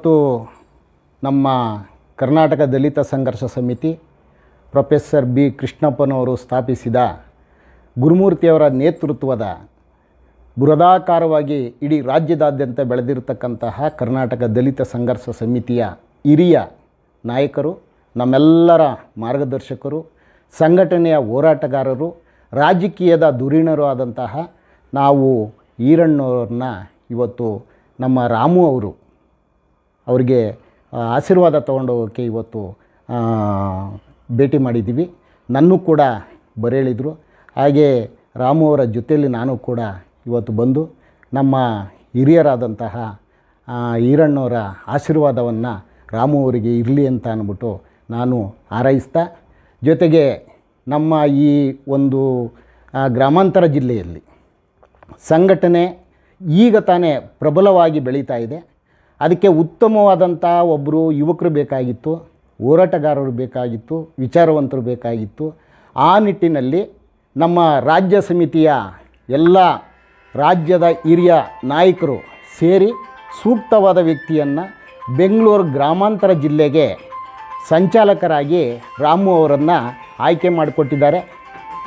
ಇವತ್ತು ನಮ್ಮ ಕರ್ನಾಟಕ ದಲಿತ ಸಂಘರ್ಷ ಸಮಿತಿ ಪ್ರೊಫೆಸರ್ ಬಿ ಕೃಷ್ಣಪ್ಪನವರು ಸ್ಥಾಪಿಸಿದ ಗುರುಮೂರ್ತಿಯವರ ನೇತೃತ್ವದ ಬೃಹದಾಕಾರವಾಗಿ ಇಡೀ ರಾಜ್ಯದಾದ್ಯಂತ ಬೆಳೆದಿರತಕ್ಕಂತಹ ಕರ್ನಾಟಕ ದಲಿತ ಸಂಘರ್ಷ ಸಮಿತಿಯ ಹಿರಿಯ ನಾಯಕರು, ನಮ್ಮೆಲ್ಲರ ಮಾರ್ಗದರ್ಶಕರು, ಸಂಘಟನೆಯ ಹೋರಾಟಗಾರರು, ರಾಜಕೀಯದ ಧುರೀಣರು ಆದಂತಹ ನಾವು ಈರಣ್ಣವ್ರನ್ನ ಇವತ್ತು ನಮ್ಮ ರಾಮು ಅವರು ಅವರಿಗೆ ಆಶೀರ್ವಾದ ತೊಗೊಂಡು ಹೋಗೋಕ್ಕೆ ಇವತ್ತು ಭೇಟಿ ಮಾಡಿದ್ದೀವಿ. ನನ್ನ ಕೂಡ ಬರೇಳಿದರು ಹಾಗೆ ರಾಮು ಅವರ ಜೊತೆಯಲ್ಲಿ ನಾನು ಕೂಡ ಇವತ್ತು ಬಂದು ನಮ್ಮ ಹಿರಿಯರಾದಂತಹ ಈರಣ್ಣವರ ಆಶೀರ್ವಾದವನ್ನು ರಾಮು ಅವರಿಗೆ ಇರಲಿ ಅಂತ ಅಂದ್ಬಿಟ್ಟು ನಾನು ಹಾರೈಸ್ತಾ, ಜೊತೆಗೆ ನಮ್ಮ ಈ ಒಂದು ಗ್ರಾಮಾಂತರ ಜಿಲ್ಲೆಯಲ್ಲಿ ಸಂಘಟನೆ ಈಗ ತಾನೇ ಪ್ರಬಲವಾಗಿ ಬೆಳೀತಾ ಇದೆ. ಅದಕ್ಕೆ ಉತ್ತಮವಾದಂಥ ಒಬ್ಬರು ಯುವಕರು ಬೇಕಾಗಿತ್ತು, ಹೋರಾಟಗಾರರು ಬೇಕಾಗಿತ್ತು, ವಿಚಾರವಂತರು ಬೇಕಾಗಿತ್ತು. ಆ ನಿಟ್ಟಿನಲ್ಲಿ ನಮ್ಮ ರಾಜ್ಯ ಸಮಿತಿಯ ಎಲ್ಲ ರಾಜ್ಯದ ಹಿರಿಯ ನಾಯಕರು ಸೇರಿ ಸೂಕ್ತವಾದ ವ್ಯಕ್ತಿಯನ್ನು ಬೆಂಗಳೂರು ಗ್ರಾಮಾಂತರ ಜಿಲ್ಲೆಗೆ ಸಂಚಾಲಕರಾಗಿ ರಾಮು ಅವರನ್ನು ಆಯ್ಕೆ ಮಾಡಿಕೊಟ್ಟಿದ್ದಾರೆ.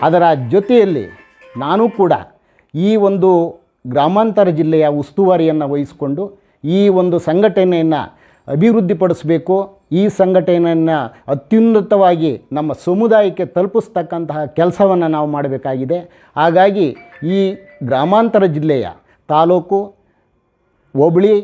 ಅದರ ಜೊತೆಯಲ್ಲಿ ನಾನು ಕೂಡ ಈ ಒಂದು ಗ್ರಾಮಾಂತರ ಜಿಲ್ಲೆಯ ಉಸ್ತುವಾರಿಯನ್ನು ವಹಿಸಿಕೊಂಡು ಈ ಒಂದು ಸಂಘಟನೆಯನ್ನು ಅಭಿವೃದ್ಧಿಪಡಿಸಬೇಕು, ಈ ಸಂಘಟನೆಯನ್ನು ಅತ್ಯುನ್ನತವಾಗಿ ನಮ್ಮ ಸಮುದಾಯಕ್ಕೆ ತಲುಪಿಸ್ತಕ್ಕಂತಹ ಕೆಲಸವನ್ನು ನಾವು ಮಾಡಬೇಕಾಗಿದೆ. ಹಾಗಾಗಿ ಈ ಗ್ರಾಮಾಂತರ ಜಿಲ್ಲೆಯ ತಾಲೂಕು, ಹೋಬಳಿ,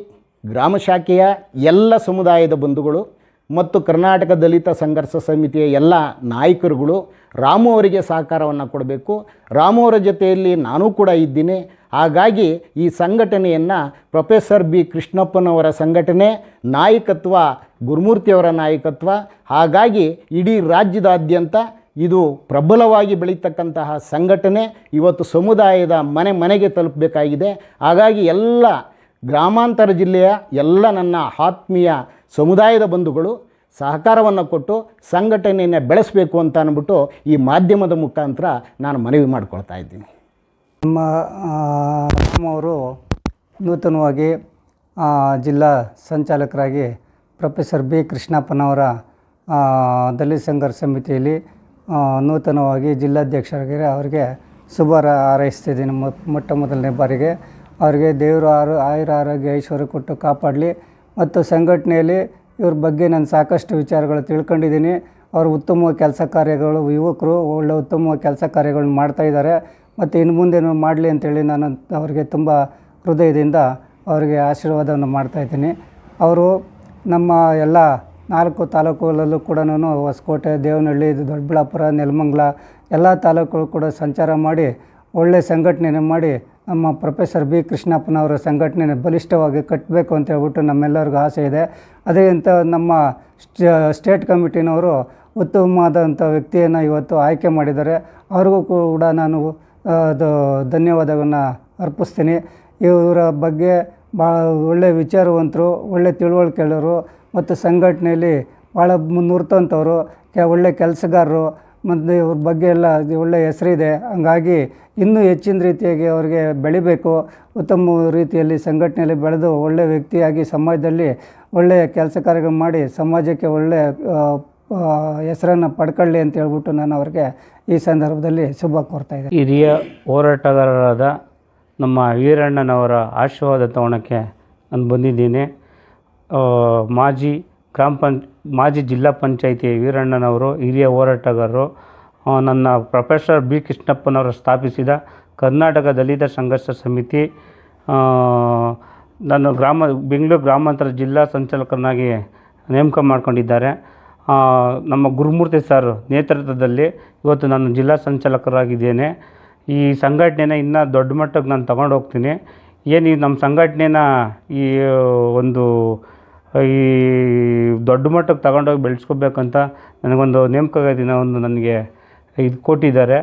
ಗ್ರಾಮ ಶಾಖೆಯ ಎಲ್ಲ ಸಮುದಾಯದ ಬಂಧುಗಳು ಮತ್ತು ಕರ್ನಾಟಕ ದಲಿತ ಸಂಘರ್ಷ ಸಮಿತಿಯ ಎಲ್ಲ ನಾಯಕರುಗಳು ರಾಮು ಅವರಿಗೆ ಸಹಕಾರವನ್ನು ಕೊಡಬೇಕು. ರಾಮು ಅವರ ಜೊತೆಯಲ್ಲಿ ನಾನು ಕೂಡ ಇದ್ದೀನಿ. ಹಾಗಾಗಿ ಈ ಸಂಘಟನೆಯನ್ನು ಪ್ರೊಫೆಸರ್ ಬಿ ಕೃಷ್ಣಪ್ಪನವರ ಸಂಘಟನೆ, ನಾಯಕತ್ವ ಗುರುಮೂರ್ತಿಯವರ ನಾಯಕತ್ವ, ಹಾಗಾಗಿ ಇಡೀ ರಾಜ್ಯದಾದ್ಯಂತ ಇದು ಪ್ರಬಲವಾಗಿ ಬೆಳೀತಕ್ಕಂತಹ ಸಂಘಟನೆ. ಇವತ್ತು ಸಮುದಾಯದ ಮನೆ ಮನೆಗೆ ತಲುಪಬೇಕಾಗಿದೆ. ಹಾಗಾಗಿ ಎಲ್ಲ ಗ್ರಾಮಾಂತರ ಜಿಲ್ಲೆಯ ಎಲ್ಲ ನನ್ನ ಆತ್ಮೀಯ ಸಮುದಾಯದ ಬಂಧುಗಳು ಸಹಕಾರವನ್ನು ಕೊಟ್ಟು ಸಂಘಟನೆಯನ್ನು ಬೆಳೆಸಬೇಕು ಅಂತ ಅಂದ್ಬಿಟ್ಟು ಈ ಮಾಧ್ಯಮದ ಮುಖಾಂತರ ನಾನು ಮನವಿ ಮಾಡ್ಕೊಳ್ತಾ ಇದ್ದೀನಿ. ನಮ್ಮ ನಮ್ಮವರು ನೂತನವಾಗಿ ಜಿಲ್ಲಾ ಸಂಚಾಲಕರಾಗಿ ಪ್ರೊಫೆಸರ್ ಬಿ ಕೃಷ್ಣಪ್ಪನವರ ದಲಿತ ಸಂಘರ್ಷ ಸಮಿತಿಯಲ್ಲಿ ನೂತನವಾಗಿ ಜಿಲ್ಲಾಧ್ಯಕ್ಷರಾಗಿ ಅವರಿಗೆ ಶುಭಾರ ಹಾರೈಸ್ತಿದ್ದೀನಿ. ಮೊಟ್ಟ ಮೊದಲನೇ ಬಾರಿಗೆ. ಅವರಿಗೆ ದೇವರು ಆರು ಆಯುರ ಆರೋಗ್ಯ ಐಶ್ವರ್ಯ ಕೊಟ್ಟು ಕಾಪಾಡಲಿ. ಮತ್ತು ಸಂಘಟನೆಯಲ್ಲಿ ಇವ್ರ ಬಗ್ಗೆ ನಾನು ಸಾಕಷ್ಟು ವಿಚಾರಗಳು ತಿಳ್ಕೊಂಡಿದ್ದೀನಿ. ಅವರು ಉತ್ತಮ ಕೆಲಸ ಕಾರ್ಯಗಳು, ಯುವಕರು ಒಳ್ಳೆ ಉತ್ತಮ ಕೆಲಸ ಕಾರ್ಯಗಳನ್ನ ಮಾಡ್ತಾಯಿದ್ದಾರೆ ಮತ್ತು ಇನ್ನು ಮುಂದೇನು ಮಾಡಲಿ ಅಂತೇಳಿ ನಾನು ಅವರಿಗೆ ತುಂಬ ಹೃದಯದಿಂದ ಅವರಿಗೆ ಆಶೀರ್ವಾದವನ್ನು ಮಾಡ್ತಾಯಿದ್ದೀನಿ ಅವರು ನಮ್ಮ ಎಲ್ಲ ನಾಲ್ಕು ತಾಲೂಕುಗಳಲ್ಲೂ ಕೂಡ ಹೊಸಕೋಟೆ, ದೇವನಹಳ್ಳಿ, ದೊಡ್ಡಬಳ್ಳಾಪುರ, ನೆಲಮಂಗಲ ಎಲ್ಲ ತಾಲೂಕುಗಳು ಕೂಡ ಸಂಚಾರ ಮಾಡಿ ಒಳ್ಳೆಯ ಸಂಘಟನೆಯನ್ನು ಮಾಡಿ ನಮ್ಮ ಪ್ರೊಫೆಸರ್ ಬಿ ಕೃಷ್ಣಪ್ಪನವರ ಸಂಘಟನೆಯನ್ನು ಬಲಿಷ್ಠವಾಗಿ ಕಟ್ಟಬೇಕು ಅಂತ ಹೇಳ್ಬಿಟ್ಟು ನಮ್ಮೆಲ್ಲರಿಗೂ ಆಸೆ ಇದೆ. ಅದೇ ನಮ್ಮ ಸ್ಟ- ಸ್ಟೇಟ್ ಕಮಿಟಿನವರು ಉತ್ತಮವಾದಂಥ ವ್ಯಕ್ತಿಯನ್ನು ಇವತ್ತು ಆಯ್ಕೆ ಮಾಡಿದ್ದಾರೆ. ಅವ್ರಿಗೂ ಕೂಡ ನಾನು ಅದು ಧನ್ಯವಾದವನ್ನು ಅರ್ಪಿಸ್ತೀನಿ. ಇವರ ಬಗ್ಗೆ ಭಾಳ ಒಳ್ಳೆಯ ವಿಚಾರವಂತರು, ಒಳ್ಳೆ ತಿಳುವಳಿಕೆಳರು ಮತ್ತು ಸಂಘಟನೆಯಲ್ಲಿ ಭಾಳ ಮುನ್ನೂರ್ತಂಥವ್ರು ಕೆ, ಒಳ್ಳೆ ಕೆಲಸಗಾರರು ಮತ್ತು ಇವ್ರ ಬಗ್ಗೆ ಎಲ್ಲ ಒಳ್ಳೆಯ ಹೆಸರಿದೆ. ಹಂಗಾಗಿ ಇನ್ನೂ ಹೆಚ್ಚಿನ ರೀತಿಯಾಗಿ ಅವರಿಗೆ ಬೆಳಿಬೇಕು. ಉತ್ತಮ ರೀತಿಯಲ್ಲಿ ಸಂಘಟನೆಯಲ್ಲಿ ಬೆಳೆದು ಒಳ್ಳೆಯ ವ್ಯಕ್ತಿಯಾಗಿ ಸಮಾಜದಲ್ಲಿ ಒಳ್ಳೆಯ ಕೆಲಸ ಕಾರ್ಯಗಳು ಮಾಡಿ ಸಮಾಜಕ್ಕೆ ಒಳ್ಳೆಯ ಹೆಸರನ್ನು ಪಡ್ಕೊಳ್ಳಿ ಅಂತ ಹೇಳ್ಬಿಟ್ಟು ನಾನು ಅವ್ರಿಗೆ ಈ ಸಂದರ್ಭದಲ್ಲಿ ಶುಭ ಕೋರ್ತಾ ಇದ್ದೀನಿ. ಹಿರಿಯ ಹೋರಾಟಗಾರರಾದ ನಮ್ಮ ವೀರಣ್ಣನವರ ಆಶೀರ್ವಾದ ತಗೊಳಕ್ಕೆ ನಾನು ಬಂದಿದ್ದೀನಿ. ಮಾಜಿ ಗ್ರಾಮ ಪಂಚ್, ಮಾಜಿ ಜಿಲ್ಲಾ ಪಂಚಾಯಿತಿ ವೀರಣ್ಣನವರು, ಹಿರಿಯ ಹೋರಾಟಗಾರರು ನನ್ನ ಪ್ರೊಫೆಸರ್ ಬಿ ಕೃಷ್ಣಪ್ಪನವರು ಸ್ಥಾಪಿಸಿದ ಕರ್ನಾಟಕ ದಲಿತ ಸಂಘರ್ಷ ಸಮಿತಿ ನನ್ನ ನಾನು ಗ್ರಾಮ, ಬೆಂಗಳೂರು ಗ್ರಾಮಾಂತರ ಜಿಲ್ಲಾ ಸಂಚಾಲಕನಾಗಿ ನೇಮಕ ಮಾಡಿಕೊಂಡಿದ್ದಾರೆ. ನಮ್ಮ ಗುರುಮೂರ್ತಿ ಸರ್ ನೇತೃತ್ವದಲ್ಲಿ ಇವತ್ತು ನಾನು ಜಿಲ್ಲಾ ಸಂಚಾಲಕರಾಗಿದ್ದೇನೆ. ಈ ಸಂಘಟನೆನ ಇನ್ನೂ ದೊಡ್ಡ ಮಟ್ಟಕ್ಕೆ ನಾನು ತಗೊಂಡು ಹೋಗ್ತೀನಿ. ಏನು ನಮ್ಮ ಸಂಘಟನೆನ ಈ, ಒಂದು, ಈ ದೊಡ್ಡ ಮಟ್ಟಕ್ಕೆ ತಗೊಂಡೋಗಿ ಬೆಳೆಸ್ಕೋಬೇಕಂತ ನನಗೊಂದು ನೇಮಕ ಒಂದು ನನಗೆ ಇದು ಕೊಟ್ಟಿದ್ದಾರೆ.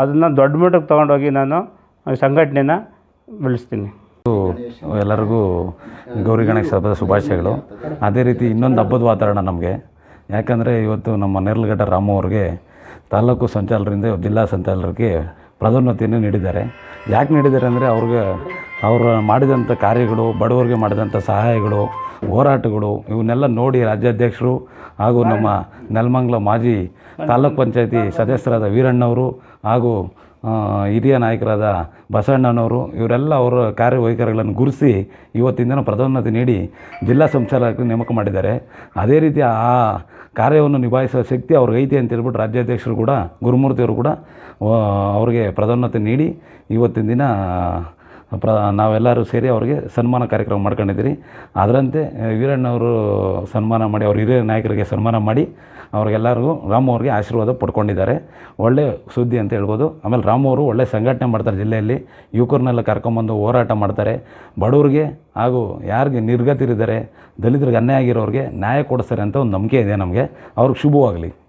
ಅದನ್ನು ದೊಡ್ಡ ಮಟ್ಟಕ್ಕೆ ತೊಗೊಂಡೋಗಿ ನಾನು ಸಂಘಟನೆನ ಬೆಳೆಸ್ತೀನಿ. ಎಲ್ಲರಿಗೂ ಗೌರಿ ಗಣೇಶ ಹಬ್ಬದ ಶುಭಾಶಯಗಳು. ಅದೇ ರೀತಿ ಇನ್ನೊಂದು ಹಬ್ಬದ ವಾತಾವರಣ ನಮಗೆ. ಯಾಕಂದರೆ ಇವತ್ತು ನಮ್ಮ ನೇರ್ಲಘಟ್ಟ ರಾಮು ಅವ್ರಿಗೆ ತಾಲೂಕು ಸಂಚಾಲಕರಿಂದ ಜಿಲ್ಲಾ ಸಂಚಾಲಕರಿಗೆ ಪದೋನ್ನತಿಯನ್ನು ನೀಡಿದ್ದಾರೆ. ಯಾಕೆ ನೀಡಿದ್ದಾರೆ ಅಂದರೆ ಅವ್ರಿಗೆ ಅವರು ಮಾಡಿದಂಥ ಕಾರ್ಯಗಳು, ಬಡವರಿಗೆ ಮಾಡಿದಂಥ ಸಹಾಯಗಳು, ಹೋರಾಟಗಳು ಇವನ್ನೆಲ್ಲ ನೋಡಿ ರಾಜ್ಯಾಧ್ಯಕ್ಷರು ಹಾಗೂ ನಮ್ಮ ನೆಲಮಂಗಲ ಮಾಜಿ ತಾಲೂಕ್ ಪಂಚಾಯತಿ ಸದಸ್ಯರಾದ ವೀರಣ್ಣವರು ಹಾಗೂ ಹಿರಿಯ ನಾಯಕರಾದ ಬಸವಣ್ಣನವರು ಇವರೆಲ್ಲ ಅವರ ಕಾರ್ಯವೈಖರಿಗಳನ್ನು ಗುರುಸಿ ಇವತ್ತಿನ ಪ್ರಧಾನತೆ ನೀಡಿ ಜಿಲ್ಲಾ ಸಂಚಾಲಕ ನೇಮಕ ಮಾಡಿದ್ದಾರೆ. ಅದೇ ರೀತಿ ಆ ಕಾರ್ಯವನ್ನು ನಿಭಾಯಿಸುವ ಶಕ್ತಿ ಅವ್ರಿಗೆ ಐತಿ ಅಂತ ಹೇಳ್ಬಿಟ್ಟು ರಾಜ್ಯಾಧ್ಯಕ್ಷರು ಕೂಡ, ಗುರುಮೂರ್ತಿಯವರು ಕೂಡ ಅವರಿಗೆ ಪ್ರಧಾನತೆ ನೀಡಿ ಇವತ್ತಿನ ದಿನ, ಪ್ರ, ನಾವೆಲ್ಲರೂ ಸೇರಿ ಅವರಿಗೆ ಸನ್ಮಾನ ಕಾರ್ಯಕ್ರಮ ಮಾಡ್ಕೊಂಡಿದ್ದೀರಿ. ಅದರಂತೆ, ವೀರಣ್ಣವರು ಸನ್ಮಾನ ಮಾಡಿ, ಅವ್ರ ಹಿರಿಯ ನಾಯಕರಿಗೆ ಸನ್ಮಾನ ಮಾಡಿ ಅವ್ರಿಗೆಲ್ಲರಿಗೂ ರಾಮು ಅವ್ರಿಗೆ ಆಶೀರ್ವಾದ ಪಡ್ಕೊಂಡಿದ್ದಾರೆ. ಒಳ್ಳೆ ಸುದ್ದಿ ಅಂತ ಹೇಳ್ಬೋದು. ಆಮೇಲೆ ರಾಮು ಅವರು ಒಳ್ಳೆ ಸಂಘಟನೆ ಮಾಡ್ತಾರೆ ಜಿಲ್ಲೆಯಲ್ಲಿ. ಯುವಕರನ್ನೆಲ್ಲ ಕರ್ಕೊಂಬಂದು ಹೋರಾಟ ಮಾಡ್ತಾರೆ. ಬಡವ್ರಿಗೆ ಹಾಗೂ ಯಾರಿಗೆ ನಿರ್ಗತಿರಿದ್ದಾರೆ, ದಲಿತರಿಗೆ ಅನ್ಯಾಯ ಆಗಿರೋರಿಗೆ ನ್ಯಾಯ ಕೊಡಿಸ್ತಾರೆ ಅಂತ ಒಂದು ನಂಬಿಕೆ ಇದೆ ನಮಗೆ. ಅವ್ರಿಗೆ ಶುಭವಾಗಲಿ.